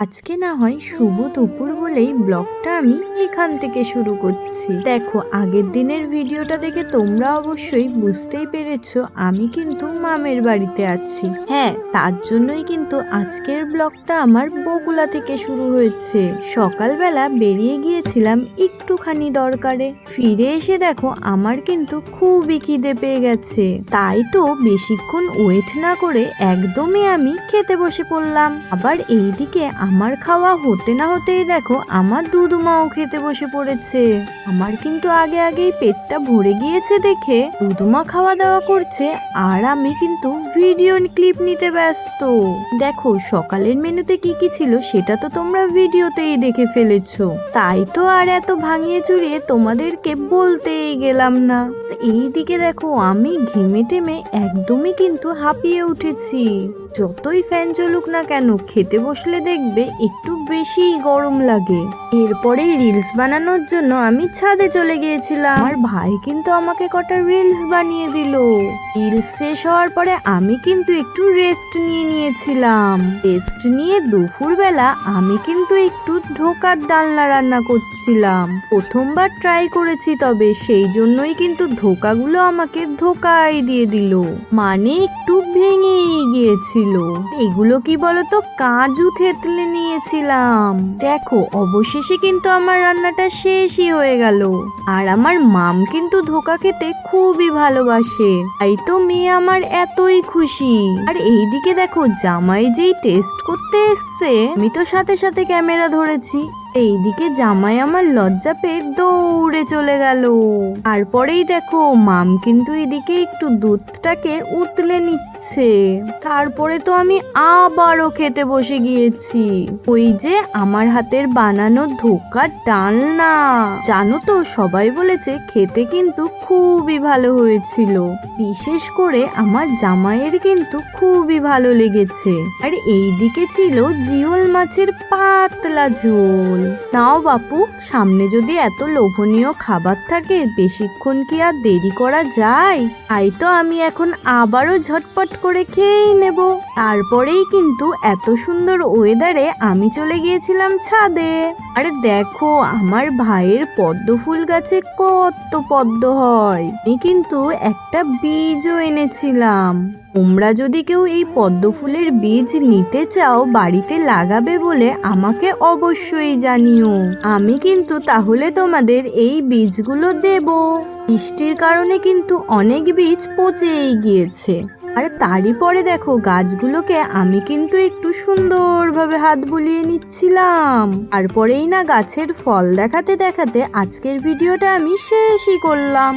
আজকে না হয় শুভ দুপুর বলেই ব্লগটা আমি এখান থেকে শুরু করছি। দেখো, আগের দিনের ভিডিওটা দেখে তোমরা অবশ্যই বুঝতেই পেরেছ আমি কিন্তু মামের বাড়িতে আছি। হ্যাঁ তার জন্যই কিন্তু আজকের ব্লগটা আমার বগুলা থেকে শুরু হয়েছে। সকালবেলা বেরিয়ে গিয়েছিলাম একটুখানি দরকারে। ফিরে এসে দেখো, আমার কিন্তু খুবই খিদে পেয়ে গেছে। তাই তো বেশিক্ষণ ওয়েট না করে একদমই আমি খেতে বসে পড়লাম। আবার এইদিকে আমার খাওয়া হতে না হতেই দেখো, আমার দুধুমাও খেতে বসে পড়েছে। আমার কিন্তু আগে আগেই পেটটা ভরে গিয়েছে দেখে দুধুমা খাওয়া দাওয়া করছে আর আমি কিন্তু ভিডিও ক্লিপ নিতে ব্যস্ত। দেখো, সকালের মেনুতে কি কি ছিল সেটা তো তোমরা ভিডিওতেই দেখে ফেলেছো। তাই তো আর এত ভাঙিয়ে চুরিয়ে তোমাদেরকে বলতেই গেলাম না। এই দিকে দেখো আমি ঘেমে টেমে একদমই কিন্তু হাঁপিয়ে উঠেছি। যতই ফ্যান চলুক না কেন, খেতে বসলে দেখবে একটু বেশিই গরম লাগে। এরপরে রিলস বানানোর জন্য আমি ছাদে চলে গিয়েছিলাম। আমার ভাই কিন্তু আমাকে কটা রিলস বানিয়ে দিল। রিলস শেষ হওয়ার পরে আমি কিন্তু একটু রেস্ট নিয়ে নিয়েছিলাম। রেস্ট নিয়ে দুপুরবেলা আমি কিন্তু একটু ঢোকার ডালনা রান্না করছিলাম। প্রথমবার ট্রাই করেছি তবে সেই জন্যই কিন্তু ধোকাগুলো আমাকে ধোকাই দিয়ে দিল। মানে একটু ভেঙেই গিয়েছিল। এগুলো কি বলতো? কাজু থেতলে নিয়েছিলাম। দেখো, অবশেষে কিন্তু আমার রান্নাটা শেষই হয়ে গেল। আর আমার মাম কিন্তু ধোকা খেতে খুবই ভালোবাসে। তাই তো মেয়ে আমার এতই খুশি। আর এইদিকে দেখো, জামাই যেই টেস্ট করতে এসছে, আমি তো সাথে সাথে ক্যামেরা ধরেছি। এইদিকে জামাই আমার লজ্জা পেয়ে দৌড়ে চলে গেল। তারপরেই দেখো মাম কিন্তু এদিকে একটু দুধটাকে উতলে নিচ্ছে। তারপরে তো আমি আবারও খেতে বসে গিয়েছি। ওই যে আমার হাতের বানানো ধোকার ডালনা। জানো তো, সবাই বলেছে খেতে কিন্তু খুবই ভালো হয়েছিল। বিশেষ করে আমার জামাইয়ের কিন্তু খুবই ভালো লেগেছে। আর এইদিকে ছিল জিওল মাছের পাতলা ঝোল। নাও বাপু, সামনে যদি এত লোভনীয় খাবার থাকে, বেশিক্ষণ কি আর দেরি করা যায়? তাই তো আমি এখন আবারও ঝটপট করে খেয়েই নেব। তারপরেই কিন্তু এত সুন্দর ওয়েদারে আমি চলে গিয়েছিলাম ছাদে। আরে দেখো, আমার ভাইয়ের পদ্ম ফুল গাছে কত পদ্ম হয়। আমি কিন্তু একটা বীজও এনেছিলাম। তোমরা যদি কেউ এই পদ্ম ফুলের বীজ নিতে চাও, বাড়িতে লাগাবে বলে আমাকে অবশ্যই জানিও, আমি কিন্তু তাহলে তোমাদের এই বীজগুলো দেব। বৃষ্টির কারণে কিন্তু অনেক বীজ পচেই গিয়েছে। আর তারই পরে দেখো, গাছগুলোকে আমি কিন্তু একটু সুন্দরভাবে হাত বুলিয়ে নিচ্ছিলাম। তারপরেই না গাছের ফল দেখাতে দেখাতে আজকের ভিডিওটা আমি শেষই করলাম।